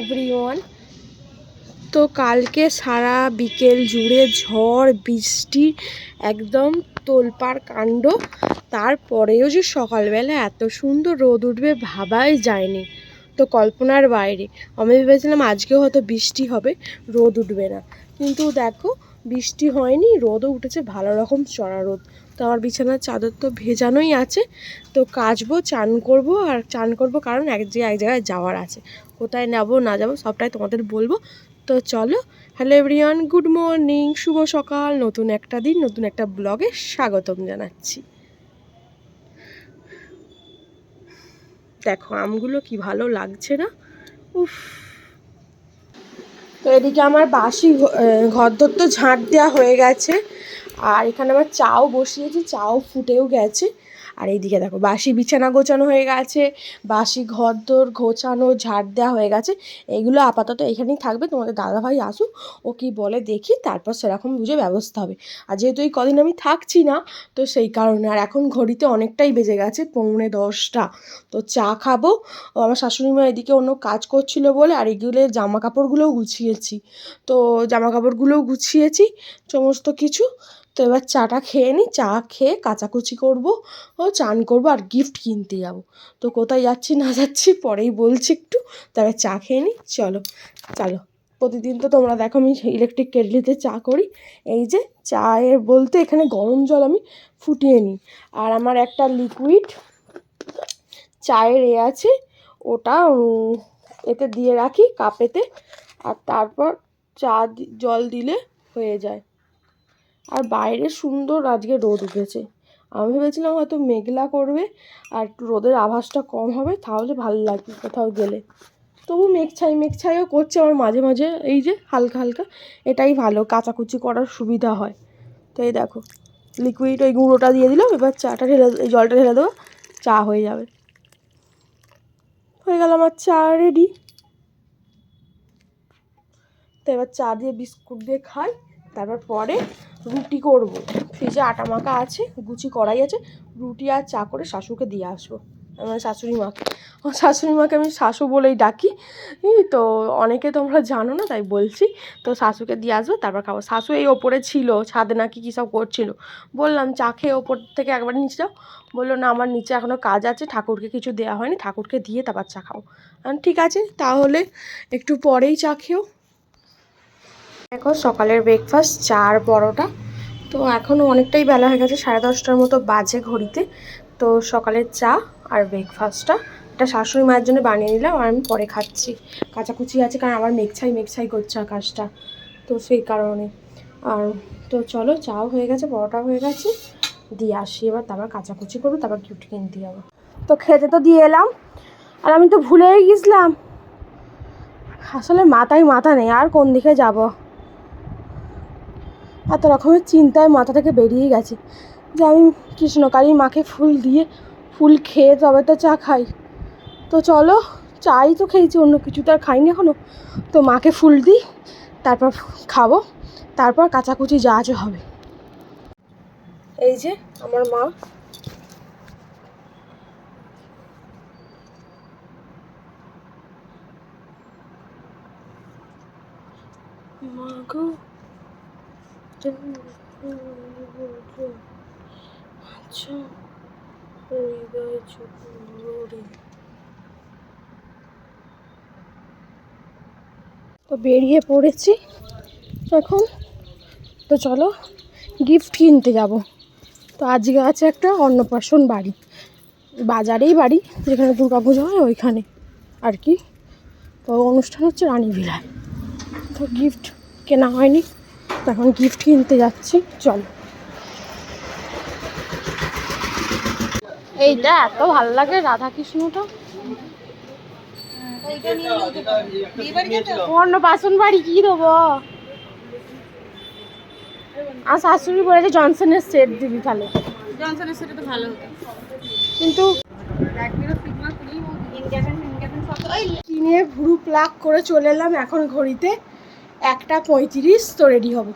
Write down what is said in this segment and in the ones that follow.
Everyone তো কালকে সারা বিকেল জুড়ে ঝড়, বৃষ্টি, একদম তোলপাড় কাণ্ড। তারপরেও যে সকালবেলা এত সুন্দর রোদ উঠবে ভাবাই যায়নি। তো কল্পনার বাইরে। আমি ভেবেছিলাম আজকেও হয়তো বৃষ্টি হবে, রোদ উঠবে না। কিন্তু দেখো, বৃষ্টি হয়নি, রোদও উঠেছে ভালো রকম চড়া রোদ। তো আমার বিছানার চাদর তো ভেজানোই আছে। তো কাচবো, চান করব আর চান করব কারণ এক জায়গায় এক জায়গায় যাওয়ার আছে। কোথায় যাব না যাব সবটাই তোমাদের বলব। তো চলো হ্যালো এভরিওয়ান গুড মর্নিং শুভ সকাল, নতুন একটা দিন, নতুন একটা ব্লগে স্বাগতম জানাচ্ছি। দেখো আমগুলো কি ভালো লাগছে না? উফ। তো এদিকে আমার বাসি ঘর তো ঝাঁট দেওয়া হয়ে গেছে। আর এখানে আমার চাও বসিয়েছি, চাও ফুটেও গেছে। আর এইদিকে দেখো, বাসি বিছানা গোছানো হয়ে গেছে, বাসি ঘর দোর ঘোচানো ঝাড় দেওয়া হয়ে গেছে। এগুলো আপাতত এখানেই থাকবে, তোমাদের দাদাভাই আসুক, ও কি বলে দেখি, তারপর সেরকম বুঝে ব্যবস্থা হবে। আর যেহেতু এই কদিন আমি থাকছি না, তো সেই কারণে, আর এখন ঘড়িতে অনেকটাই বেজে গেছে, পৌনে দশটা। তো চা খাব, ও আমার শাশুড়ি মা এদিকে অন্য কাজ করছিল বলে, আর এগুলো জামা কাপড়গুলোও গুছিয়েছি। তো জামা কাপড়গুলোও গুছিয়েছি, সমস্ত কিছু। তো এবার চাটা খেয়ে নিই চা খেয়ে কাচাকুচি করব, ও চান করব আর গিফট কিনতে যাব। তো কোথায় যাচ্ছি না যাচ্ছি পরেই বলছি একটু তবে চা খেয়ে নিই চলো চলো। প্রতিদিন তো তোমরা দেখো আমি ইলেকট্রিক কেটলিতে চা করি, এই যে চায়ের বলতে এখানে গরম জল আমি ফুটিয়ে নিই। আর আমার একটা লিকুইড চায়ের এ আছে, ওটা এতে দিয়ে রাখি কাপেতে, আর তারপর চা জল দিলে হয়ে যায়। আর বাইরে সুন্দর আজকে রোদ উঠেছে। আমি ভেবেছিলাম হয়তো মেঘলা করবে আর একটু রোদের আভাসটা কম হবে, তাহলে ভালো লাগবে কোথাও গেলে। তবু মেঘছাই, মেঘছাইও করছে আমার মাঝে মাঝে এই যে হালকা হালকা, এটাই ভালো, কাচাকুচি করার সুবিধা হয়। তো এই দেখো লিকুইড ওই গুঁড়োটা দিয়ে দিলাম, এবার চাটা ঢেলে এই জলটা ঢেলে দেবো, চা হয়ে যাবে। হয়ে গেল আমার চা রেডি তো এবার চা দিয়ে বিস্কুট দিয়ে খাই, তারপর পরে রুটি করব। ফ্রিজে আটা মাখা আছে, গুচি কড়াই আছে, রুটি আর চা করে শাশুকে দিয়ে আসব। আমার শাশুড়ি মাকে। আমার শাশুড়ি মাকে আমি শাশু বলেই ডাকি। তো, অনেকে তোমরা জানো না, তাই বলছি। তো শাশুকে দিয়ে আসব, তারপর খাব। শাশু এই ওপরে ছিল, ছাদে নাকি কী সব করছিল। বললাম, চা খেয়ে ওপর থেকে একবার নিচে যাও। বলল, না, আমার নিচে এখনও কাজ আছে, ঠাকুরকে কিছু দেওয়া হয়নি। ঠাকুরকে দিয়ে তারপর চা খাও ঠিক আছে, তাহলে একটু পরেই চা খেও। দেখো সকালের ব্রেকফাস্ট চা আর পরোটা। তো এখনও অনেকটাই বেলা হয়ে গেছে, সাড়ে দশটার মতো বাজে ঘড়িতে। তো সকালের চা আর ব্রেকফাস্টটা এটা শাশুড়ি মায়ের জন্য বানিয়ে নিলাম আর আমি পরে খাচ্ছি। কাচাকুচি আছে কারণ আবার মেঘছাই মেঘছাই করছে আকাশটা, তো সেই কারণে। আর তো চলো, চাও হয়ে গেছে পরোটা হয়ে গেছে। দিয়ে আসি এবার, তারপর কাচাকুচি করব, তারপর গিফট কিনতে যাব। তো খেতে তো দিয়ে এলাম, আর আমি তো ভুলেই গেছিলাম। আসলে মাথায় মাথা নেই, আর কোন দিকে যাব? এত রকমের চিন্তায় মাথা থেকে বেরিয়ে গেছে যে আমি কৃষ্ণকালী মাকে ফুল দিয়ে ফুল খেয়ে তবে তো চা খাই। তো চলো, চাই তো খেয়েছি, অন্য কিছু তো আর খাইনি এখনও তো মাকে ফুল দিই, তারপর খাব, তারপর কাচাকুচি যা যা হবে। এই যে আমার মা। মা গো। তো বেরিয়ে পড়েছি এখন। তো চলো গিফট কিনতে যাব। তো আজকে আছে একটা অন্নপ্রাশন বাড়ি। বাজারেই বাড়ি, যেখানে পুজো হয় ওইখানে আর কি। তো অনুষ্ঠান হচ্ছে রানী ভিলায়। তো গিফট কেনা হয়নি। এখন গিফট কিনতে যাচ্ছি চল। এইটা এত ভালো লাগে রাধা কৃষ্ণটা অন্য বাসন বাড়ি কি দেবো? আর শাশুড়ি বলেছে জনসনের সেট দিবি তাহলে। জনসনের সেটা তো ভালো হতো। কিন্তু কিনে ভুরু প্লাক করে চলে এলাম এখন ঘড়িতে। একটা পঁয়ত্রিশ তো রেডি হব।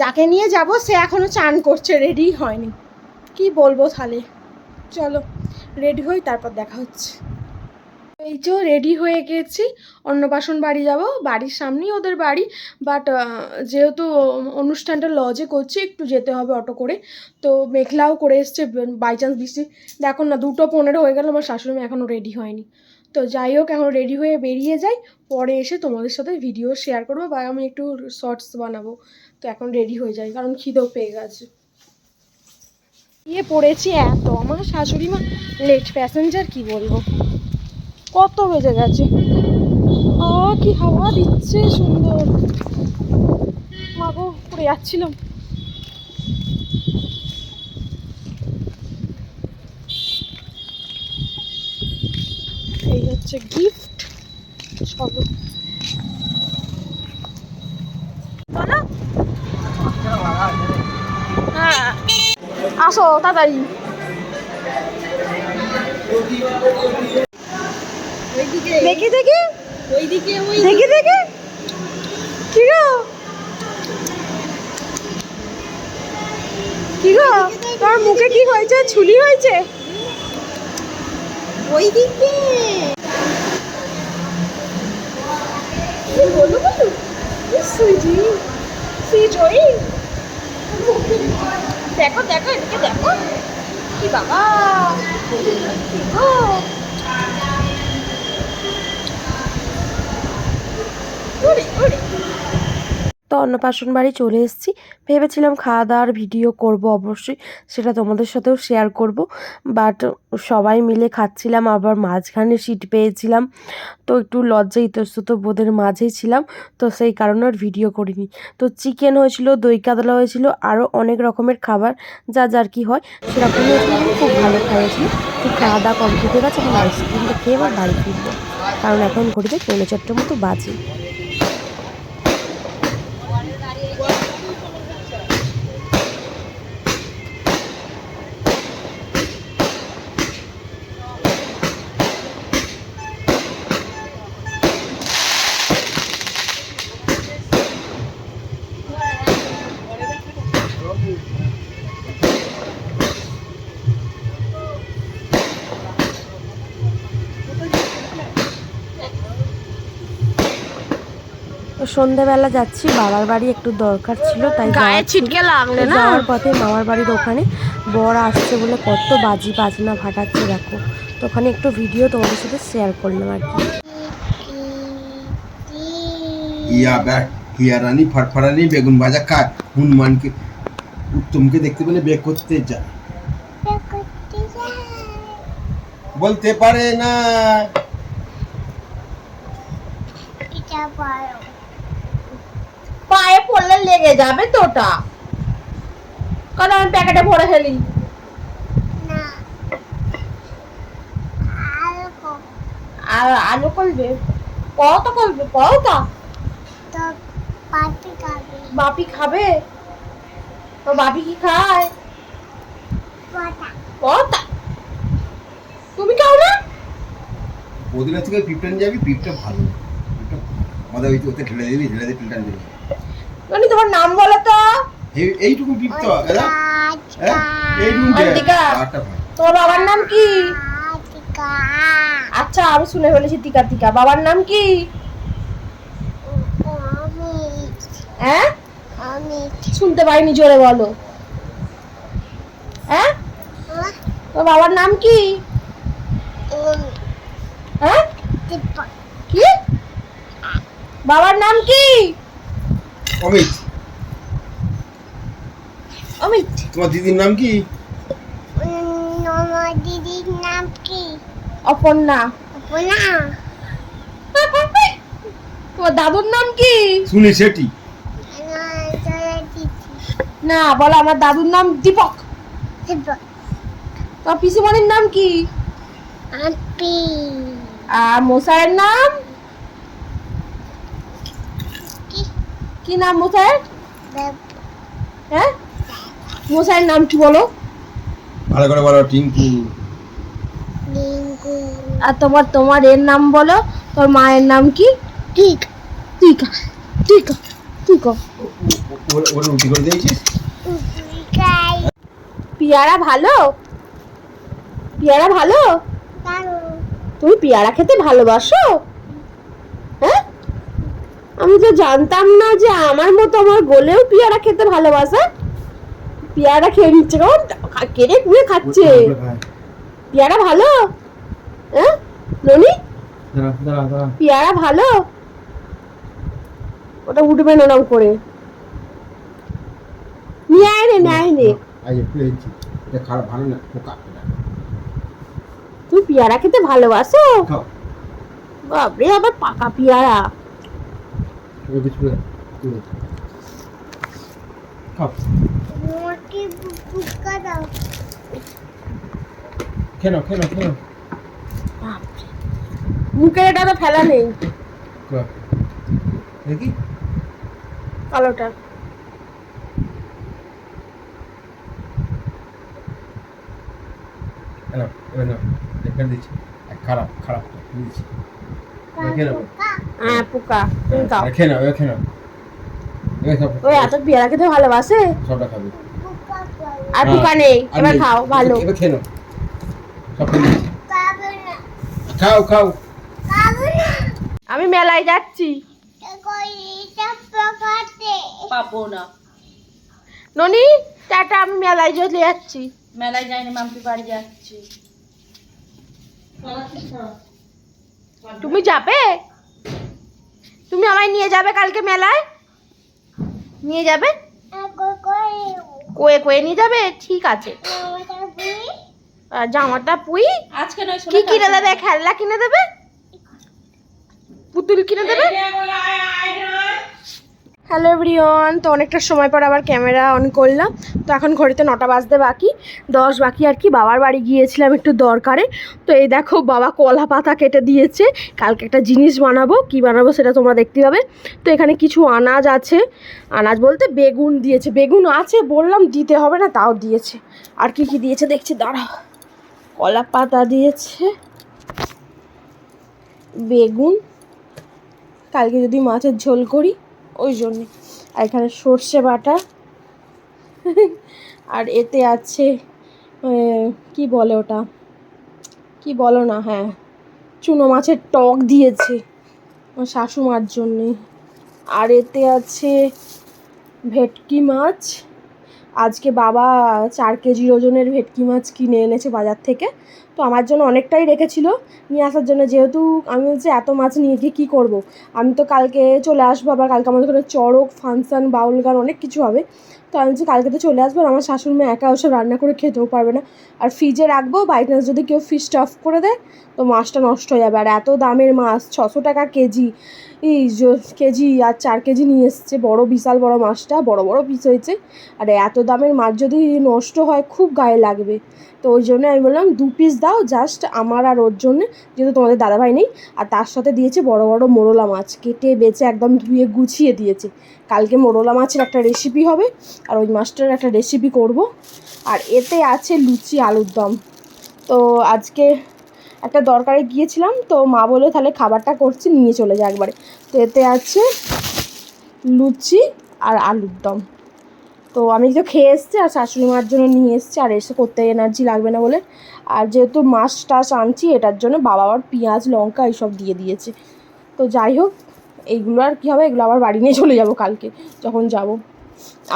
যাকে নিয়ে যাব, সে এখনও চান করছে রেডি হয়নি। কি বলব তাহলে? চলো রেডি হই, তারপর দেখা হচ্ছে। এই যে রেডি হয়ে গেছি অন্নপ্রাশন বাড়ি যাব, বাড়ির সামনেই ওদের বাড়ি। বাট যেহেতু অনুষ্ঠানটা লজে করছি, একটু যেতে হবে অটো করে। তো মেঘলাও করে এসছে বাই চান্স বৃষ্টি দেখো না, দুটো পনেরো হয়ে গেল, আমার শাশুড়ি এখনও রেডি হয়নি। তো যাই হোক, এখন রেডি হয়ে বেরিয়ে যাই। পরে এসে তোমাদের সাথে ভিডিও শেয়ার করব বা আমি একটু শর্টস বানাবো। তো এখন রেডি হয়ে যাই, কারণ খিদেও পেয়ে গেছে। ইয়ে পড়েছি এত। আমার শাশুড়ি মা লেট প্যাসেঞ্জার কি বলব? কত বেজে গেছে। আ, কি হাওয়া দিচ্ছে সুন্দর। মাগো পড়ে যাচ্ছিলাম। এই হচ্ছে গিফট চলো। বলো হ্যাঁ। আসো তাড়াতাড়ি। দেখি দেখি। ওইদিকে ওই দেখি দেখি। কি গো? কি গো? তোমার মুখে কি হয়েছে? ছুলি হয়েছে? ওইদিকে। বলো? বলো সুইটি সুইটি দেখো দেখো এদিকে দেখো। কি বাবা। গো ওরে ওরে। তো অন্নপ্রাশন বাড়ি চলে এসেছি। ভেবেছিলাম খাওয়া দাওয়ার ভিডিও করব অবশ্যই, সেটা তোমাদের সাথেও শেয়ার করব। বাট সবাই মিলে খাচ্ছিলাম, আবার মাঝখানে সিট পেয়েছিলাম। তো একটু লজ্জা ইতস্তত বোধের মাঝেই ছিলাম, তো সেই কারণে আর ভিডিও করিনি। তো চিকেন হয়েছিল, দই কাতলা হয়েছিল আরও অনেক রকমের খাবার, যা যার কি হয়, সেরকম খুব ভালো খাইয়েছি। তো খাওয়া দাওয়া কমপ্লিট হয়ে গেছে আইসক্রিমটা খেয়ে আবার বাড়ি ফিরবো। কারণ এখন ঘড়িতে পৌনে চারটের মতো বাজে। সন্ধেবেলা যাচ্ছি বাবার বাড়ি একটু দরকার ছিল তাই গায়ে ছিটকে লাগলে না? যাওয়ার পথে মামার বাড়ির ওখানে বর আসছে বলে কত বাজি বাজনা ফাটাচ্ছে দেখো। তো ওখানে একটু ভিডিও তোমাদের সাথে শেয়ার করলাম আর কি। ইয়া ব্যাট হিয়া রানী ফটফটানি বেগুন ভাজা খায়। হনুমানকে উত্তমকে দেখতে পেলে বেগ করতে যায়। বলতে পারে না। পড়লে লেগে যাবে তোটা। কারণ আমি প্যাকেটে ভরে ফেলি। আর আলু করবে কত করবে কত বাপি খাবে। তো বাপি কি খায়? কতা তুমি খাও না? ওদিনের থেকে পিপটান যাবি পিপটা ভালো। আমাদের ওই ওতে ঠেলে দিবি ঠেলে দিয়ে পিপটান দিবি। মানে তোমার নাম বলো তো। এইটুকু হ্যাঁ? তোমার বাবার নাম কি? আচ্ছা আমি শুনে ফেলেছি টিকা টিকা। বাবার নাম কি? হ্যাঁ? শুনতে পাইনি জোরে বলো। হ্যাঁ? তোর বাবার নাম কি? হ্যাঁ? কি? বাবার নাম কি? অমিত। অমিত। তোমার দিদির নাম কি? দিদির নাম কি? অপর্ণা। না তোমার দাদুর নাম কি? সুনীল শেট্টি না বলো আমার দাদুর নাম দীপক। তোমার পিসিমণির নাম কি? আর মশাইয়ের নাম? কি নাম মশাইয়ের হ্যাঁ? মশাইয়ের নাম কি বলো? ভালো করে বলো টিঙ্কু। আর তোমার তোমার এর নাম বলো তোর মায়ের নাম কি? ঠিক তুই কা তুই কা তুই কা ওর ওর রুটি করে দিয়েছিস? পিয়ারা ভালো? পিয়ারা ভালো। তুমি পেয়ারা খেতে ভালোবাসো? হ্যাঁ? আমি তো জানতাম না যে আমার মতো আমার গোলেও পেয়ারা খেতে ভালোবাসে। পেয়ারা খেয়ে নিচ্ছে কেমন কেড়ে কুড়ে খাচ্ছে। পেয়ারা ভালো? হ্যাঁ? ননি? পেয়ারা ভালো? ওটা উঠবে না নাম করে। নিয়ে আয় রে নিয়ে রে। ভালো না তুই পেয়ারা খেতে ভালোবাসো? বাবরে আবার পাকা পেয়ারা। তুলে। মুখের এটা তো ফেলা নেই দেখি কালোটা দিচ্ছি খারাপ খারাপ দিচ্ছি নাও হ্যাঁ পোকা তুমি খাও আর খেয়ে নাও খেয়ে নাও। ওই এত পেয়ারা খেতে ভালোবাসে? সবটা খাবে। আর হ্যাঁ, পোকা নেই এবার খাও ভালো। এবার খেয়ে নাও। সব খেয়ে দিচ্ছি খাবে না খাও খাও। আমি মেলায় যাচ্ছি। পাবো না। ননি টাটা আমি মেলায় চলে যাচ্ছি। মেলায় যাইনি মাম্পি বাড়ি যাচ্ছি। তুমি যাবে? তুমি আমায় নিয়ে যাবে কালকে মেলায়? নিয়ে যাবে? কোয়ে কোয়ে নিয়ে যাবে? ঠিক আছে। জামাটা পুই। আজকে নয় কি কিনে দেবে? খেলনা কিনে দেবে? পুতুল কিনে দেবে? হ্যালো এভরিওয়ান, তো অনেকটা সময় পর আবার ক্যামেরা অন করলাম। তো এখন ঘড়িতে নটা বাজতে বাকি, দশ বাকি আর কি, বাবার বাড়ি গিয়েছিলাম একটু দরকারে। তো এই দেখো, বাবা কলা পাতা কেটে দিয়েছে, কালকে একটা জিনিস বানাবো, কি বানাবো সেটা তোমরা দেখতে পাবে। তো এখানে কিছু আনাজ আছে, আনাজ বলতে বেগুন দিয়েছে, বেগুন আছে বললাম দিতে হবে না, তাও দিয়েছে। আর কি কি দিয়েছে দেখছি দাঁড়াও কলা পাতা দিয়েছে, বেগুন, কালকে যদি মাছের ঝোল করি। ওই জন্যে। আর এখানে সর্ষে বাটা। আর এতে আছে কি বলে ওটা? কি বলো না হ্যাঁ। চুনো মাছের টক দিয়েছে আমার শাশুমার জন্যে। আর এতে আছে ভেটকি মাছ। আজকে বাবা চার কেজি ওজনের ভেটকি মাছ কিনে এনেছে বাজার থেকে। তো আমার জন্য অনেকটাই রেখেছিল। নিয়ে আসার জন্য যেহেতু আমি হচ্ছে এত মাছ নিয়ে গিয়ে কী করব? আমি তো কালকে চলে আসব, আবার কালকে আমাদের ওখানে চড়ক, ফাংশান, বাউল গান অনেক কিছু হবে। তো আমি হচ্ছে কালকে তো চলে আসব আর আমার শাশুড়ি মা একা ওসব রান্না করে খেতেও পারবে না। আর ফ্রিজে রাখব বাই চান্স যদি কেউ ফিশটা অফ করে দেয়, তো মাছটা নষ্ট হয়ে যাবে। আর এত দামের মাছ, ছশো টাকা কেজি এই কেজি আর চার কেজি নিয়ে এসছে। বড়, বিশাল বড় মাছটা, বড় বড় পিস হয়েছে। আর এত দামের মাছ যদি নষ্ট হয়, খুব গায়ে লাগবে। তো ওই জন্য আমি বললাম, দু পিস দাও জাস্ট আমার আর ওর জন্য, যেহেতু তোমাদের দাদাভাই নেই। আর তার সাথে দিয়েছে বড় বড় মোরলা মাছ, কেটে বেছে একদম ধুয়ে গুছিয়ে দিয়েছে। কালকে মোরলা মাছের একটা রেসিপি হবে, আর ওই মাছটার একটা রেসিপি করব। আর এতে আছে লুচি আলুর দম। তো আজকে একটা দরকারে গিয়েছিলাম, তো মা বলল, তাহলে খাবারটা করছি, নিয়ে চলে যা একবারে। তো এতে আছে লুচি আর আলুর দম। তো আমি তো খেয়ে এসছি আর শাশুড়ি মার জন্য নিয়ে এসছি আর এসে করতে এনার্জি লাগবে না বলে। আর যেহেতু মাছ টাছ আনছি, এটার জন্য বাবা আবার পেঁয়াজ, লঙ্কা এইসব দিয়ে দিয়েছে। তো যাই হোক, এইগুলো আর কী হবে, এগুলো আবার বাড়ি নিয়ে চলে যাব কালকে, যখন যাব।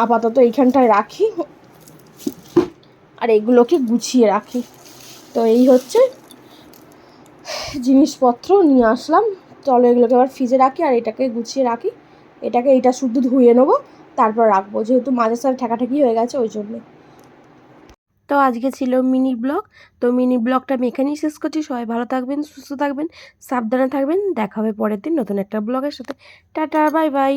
আপাতত এইখানটায় রাখি। আর এগুলোকে গুছিয়ে রাখি। তো এই হচ্ছে জিনিসপত্র, নিয়ে আসলাম। চলো এগুলোকে আবার ফ্রিজে রাখি আর এটাকে গুছিয়ে রাখি। এটাকে এটা শুদ্ধ ধুয়ে নেব। তারপর রাখব, যেহেতু মাঝের সাথে ঠেকাঠেকি হয়ে গেছে ওই জন্যে। তো আজকে ছিল মিনি ব্লগ, তো মিনি ব্লগটা আমি এখানেই শেষ করছি। সবাই ভালো থাকবেন, সুস্থ থাকবেন, সাবধানে থাকবেন। দেখা হবে পরের দিন নতুন একটা ব্লগের সাথে। Tata, bye bye.